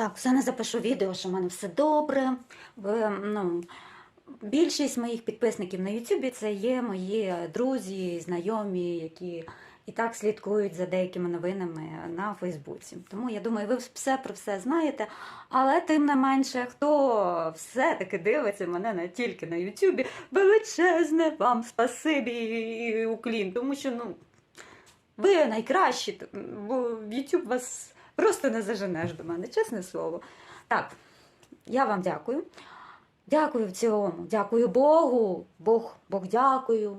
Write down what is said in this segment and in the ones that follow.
Так, все не запишу відео, що в мене все добре. Ви, ну, більшість моїх підписників на Ютубі це є мої друзі, знайомі, які і так слідкують за деякими новинами на Фейсбуці. Тому я думаю, ви все про все знаєте. Але тим не менше, хто все-таки дивиться мене не тільки на Ютубі, величезне вам спасибі уклін, тому що ну, ви найкращі, бо YouTube вас просто не заженеш до мене, чесне слово. Так, я вам дякую. Дякую в цілому. Дякую Богу. Бог, Бог дякую.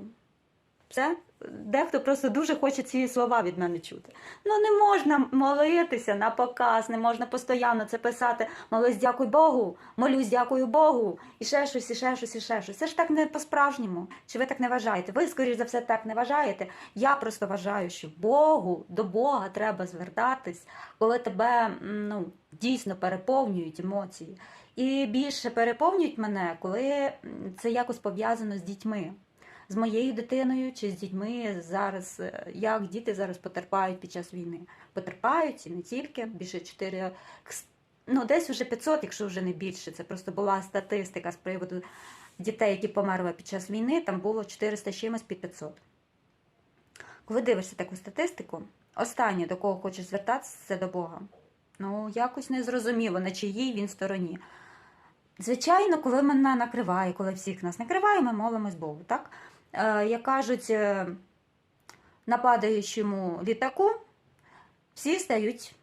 Все. Дехто просто дуже хоче ці слова від мене чути. Ну не можна молитися на показ, не можна постійно це писати. Молись, дякуй Богу, молюсь, дякую Богу. І ще щось, і ще щось, і ще щось. Це ж так не по-справжньому. Чи ви так не вважаєте? Ви, скоріш за все, так не вважаєте. Я просто вважаю, що Богу, до Бога треба звертатись, коли тебе ну, дійсно переповнюють емоції. І більше переповнюють мене, коли це якось пов'язано з дітьми. З моєю дитиною чи з дітьми зараз, е, як діти зараз потерпають під час війни. Потерпають і не тільки, більше 4, ну десь вже 500, якщо вже не більше. Це просто була статистика з приводу дітей, які померли під час війни, там було 400 чимось під 500. Коли дивишся таку статистику, останнє, до кого хочеш звертатися, це до Бога. Ну, якось незрозуміло, на чиїй він стороні. Звичайно, коли мене накриває, коли всіх нас накриває, ми молимось Богу. Так? Е, як кажуть, нападаючому на падаючому літаку всі стають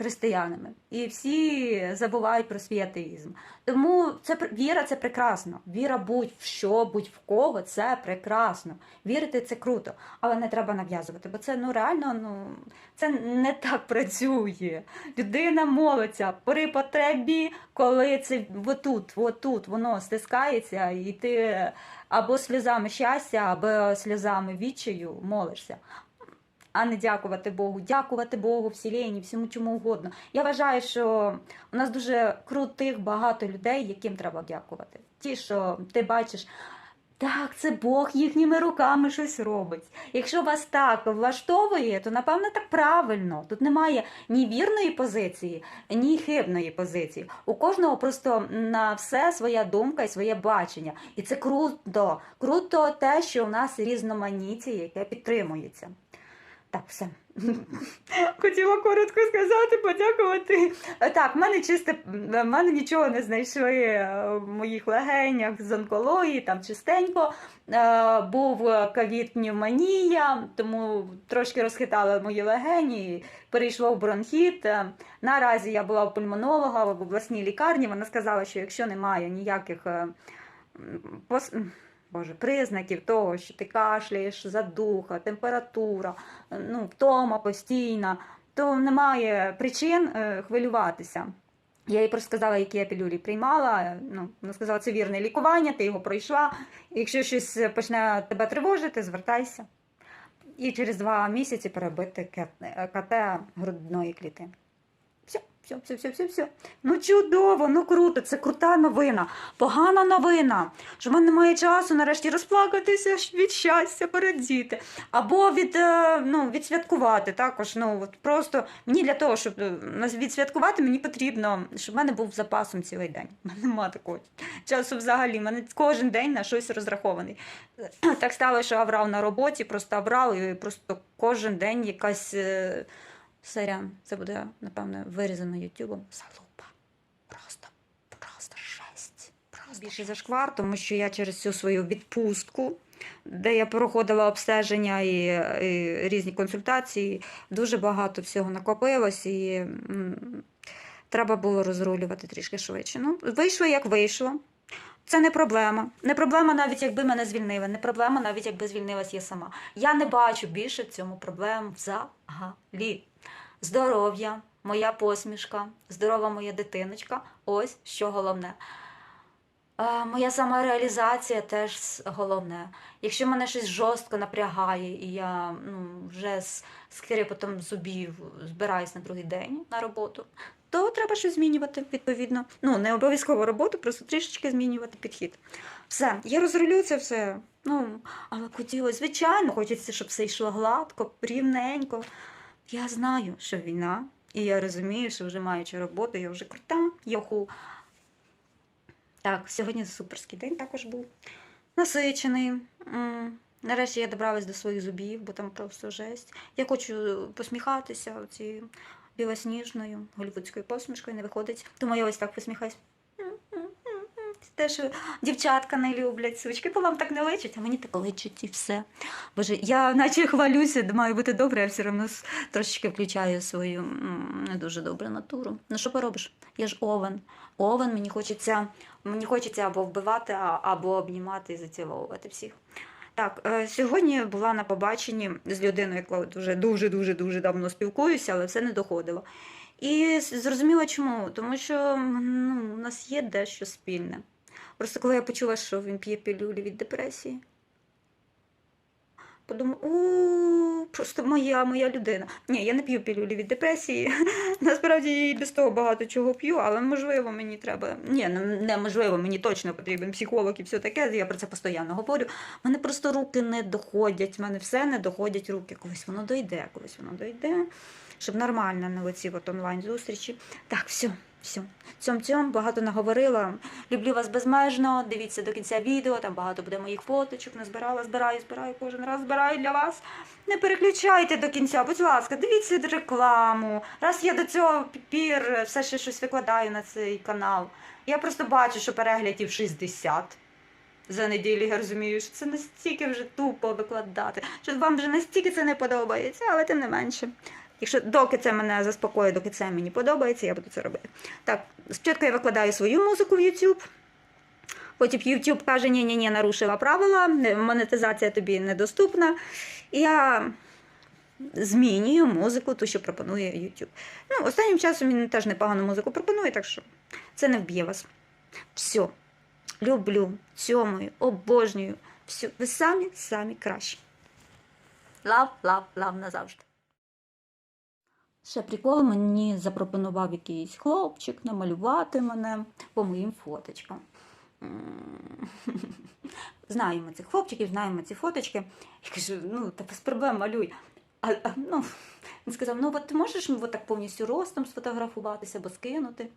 християнами і всі забувають про свій атеїзм. Тому це віра це прекрасно. Віра будь в що, будь в кого, це прекрасно. Вірити це круто, але не треба нав'язувати, бо це ну реально ну це не так працює. Людина молиться при потребі, коли це отут, отут воно стискається, і ти або сльозами щастя, або сльозами відчаю молишся. А не дякувати Богу, дякувати Богу, вселенні, всьому чому угодно. Я вважаю, що у нас дуже крутих багато людей, яким треба дякувати. Ті, що ти бачиш, так, це Бог їхніми руками щось робить. Якщо вас так влаштовує, то напевно так правильно. Тут немає ні вірної позиції, ні хибної позиції. У кожного просто на все своя думка і своє бачення. І це круто. Круто те, що у нас різноманіття, яке підтримується. Так, все. Хотіла коротко сказати, подякувати. Так, в мене чисте, в мене нічого не знайшли е, в моїх легенях з онкології, там чистенько. Е, Був ковід пневмонія, тому трошки розхитали мої легені, перейшло в бронхіт. Е, Наразі я була у пульмонолога в обласній лікарні. Вона сказала, що якщо немає ніяких пос- Боже, признаків того, що ти кашляєш, задуха, температура, е, ну, втома постійна, то немає причин е, хвилюватися. Я їй просто сказала, які я пілюлі приймала. е, Ну, вона сказала, це вірне лікування, ти його пройшла. Якщо щось почне тебе тривожити, звертайся. І через два місяці перебити КТ КТ грудної клітини. Все, все, все, все, все, все. Ну чудово, ну круто, це крута новина. Погана новина, що в мене немає часу нарешті розплакатися від щастя, порадіти. Або від, е, ну, відсвяткувати також. Ну, от просто мені для того, щоб е, відсвяткувати, мені потрібно, щоб в мене був запасом цілий день. У мене немає такого часу взагалі. У мене кожен день на щось розрахований. Так стало, що аврал на роботі, просто аврал, і просто кожен день якась. Сорян, це буде, напевно, вирізано Ютубом. Залупа. Просто, просто жесть. Просто більше зашквар, тому що я через всю свою відпустку, де я проходила обстеження і, і різні консультації, дуже багато всього накопилось і м, треба було розрулювати трішки швидше. Ну, вийшло як вийшло. Це не проблема. Не проблема навіть якби мене звільнили. Не проблема навіть якби звільнилась я сама. Я не бачу більше в цьому проблем взагалі. Здоров'я, моя посмішка, здорова моя дитиночка. Ось що головне. Е, Моя самореалізація теж головне. Якщо мене щось жорстко напрягає, і я ну, вже з скрипотом зубів збираюсь на другий день на роботу, то треба щось змінювати відповідно. Ну, не обов'язково роботу, просто трішечки змінювати підхід. Все, я розрулю це все. Ну, але хотілося, звичайно, хочеться, щоб все йшло гладко, рівненько. Я знаю, що війна І я розумію, що вже маючи роботу, я вже крута, йоху. Так, сьогодні суперський день також був. Насичений. Нарешті я добралась до своїх зубів, бо там просто жесть. Я хочу посміхатися цією білосніжною голівудською посмішкою, не виходить. Тому я ось так посміхаюсь. Те, що дівчатка не люблять сучки, бо вам так не личить, а мені так личить і все. Боже, я наче хвалюся, маю бути добре, я все одно трошечки включаю свою не дуже добру натуру. Ну що поробиш? Я ж овен. Овен, мені хочеться, мені хочеться або вбивати, або обнімати і заціловувати всіх. Так, е, сьогодні була на побаченні з людиною, яку дуже дуже дуже дуже давно спілкуюся, але все не доходило. І зрозуміла чому? Тому що ну, у нас є дещо спільне. Просто коли я почула, що він п'є пілюлі від депресії, подумала, у просто моя моя людина. Ні, я не п'ю пілюлі від депресії. Насправді я і без того багато чого п'ю, але можливо мені треба. Ні, ну, неможливо, мені точно потрібен психолог і все таке. Я про це постійно говорю. Мене просто руки не доходять, в мене все не доходять руки. Колись воно дойде, колись воно дойде. Щоб нормально на оці онлайн-зустрічі. Так, все, все. Цьом цьом багато наговорила. Люблю вас безмежно. Дивіться до кінця відео, там багато буде моїх фоточок. Назбирала, збираю, збираю, кожен раз збираю для вас. Не переключайте до кінця, будь ласка, дивіться рекламу. Раз я до цього пір все ще щось викладаю на цей канал. Я просто бачу, що переглядів 60 за неділю, я розумію, що це настільки вже тупо викладати, що вам вже настільки це не подобається, але тим не менше. Якщо доки це мене заспокоює, доки це мені подобається, я буду це робити. Так, спочатку я викладаю свою музику в YouTube. Потім YouTube каже, ні, ні, ні, нарушила правила, монетизація тобі недоступна. І я змінюю музику, ту, що пропонує YouTube. Ну, останнім часом він теж непогану музику пропонує, так що це не вб'є вас. Все. Люблю, цьомую, обожнюю. Все. Ви самі самі кращі. Лав, лав, лав назавжди. Ще прикол мені запропонував якийсь хлопчик намалювати мене по моїм фоточкам. Знаємо цих хлопчиків, знаємо ці фоточки. Я кажу, ну, та без проблем малюй. А, а, ну, він сказав, ну от ти можеш от так повністю ростом сфотографуватися або скинути.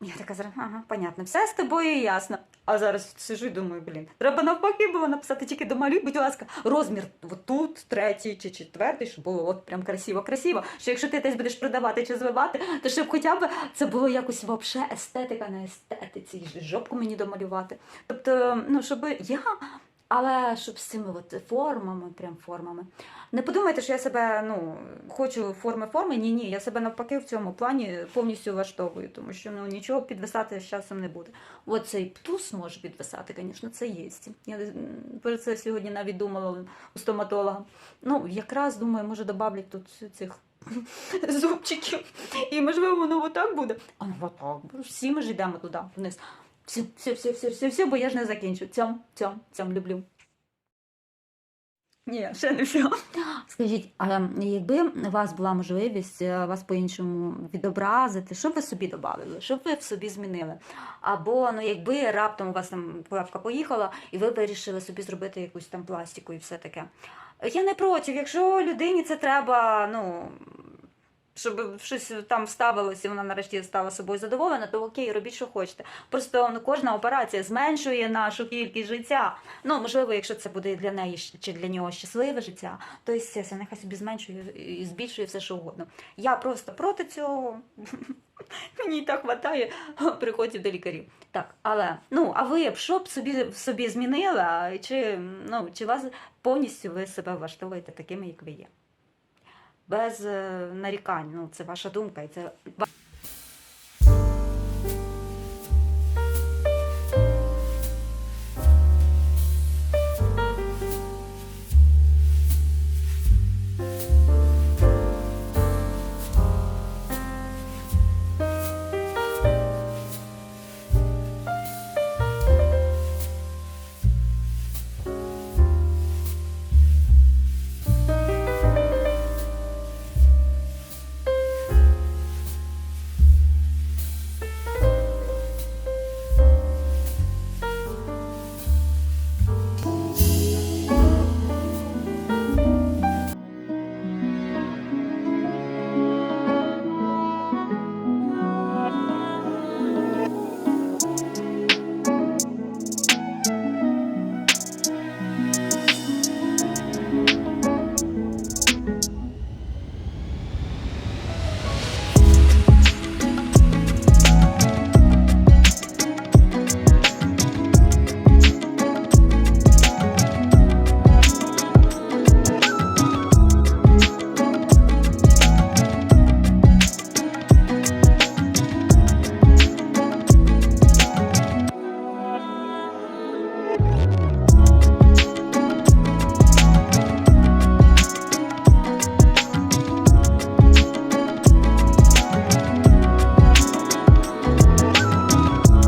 Я така зараз, ага, понятно, все з тобою ясно. А зараз сижу і думаю, блін, треба навпаки було написати тільки домалюй, будь ласка, розмір тут, третій чи четвертий, щоб було от прям красиво-красиво. Що якщо ти десь будеш продавати чи звивати, то щоб хоча б це було якось вообще естетика на естетиці, жопку мені домалювати. Тобто, ну, щоб я. Але щоб з цими от формами, прям формами. Не подумайте, що я себе ну, хочу форми форми. Ні, ні, я себе навпаки в цьому плані повністю влаштовую, тому що ну, нічого підвисати з часом не буде. От цей птус може підвисати, звісно, це є. Я про це сьогодні навіть думала у стоматолога. Ну, якраз думаю, може добавлять тут цих зубчиків. І можливо воно отак буде. А ну отак. Всі ми ж йдемо туди, вниз. Все, все, все, все, все, все, бо я ж не закінчу. Цьом, цьом, цьом люблю. Ні, ще не все. Скажіть, а якби у вас була можливість е, вас по-іншому відобразити, що б ви собі додали? Що б ви в собі змінили? Або ну, якби раптом у вас там плавка поїхала, і ви вирішили собі зробити якусь там пластику і все таке. Я не проти, якщо людині це треба, ну. Щоб щось там вставилося, і вона нарешті стала собою задоволена, то окей, робіть, що хочете. Просто ну, кожна операція зменшує нашу кількість життя. Ну, можливо, якщо це буде для неї чи для нього щасливе життя, то естественно, нехай собі зменшує і збільшує все, що угодно. Я просто проти цього. Мені і так вистачає приходів до лікарів. Так, але ну, а ви б що б собі собі змінили? А Чи, ну, чи вас повністю ви себе влаштовуєте такими, як ви є? Без е, нарікань. Ну, це ваша думка, і це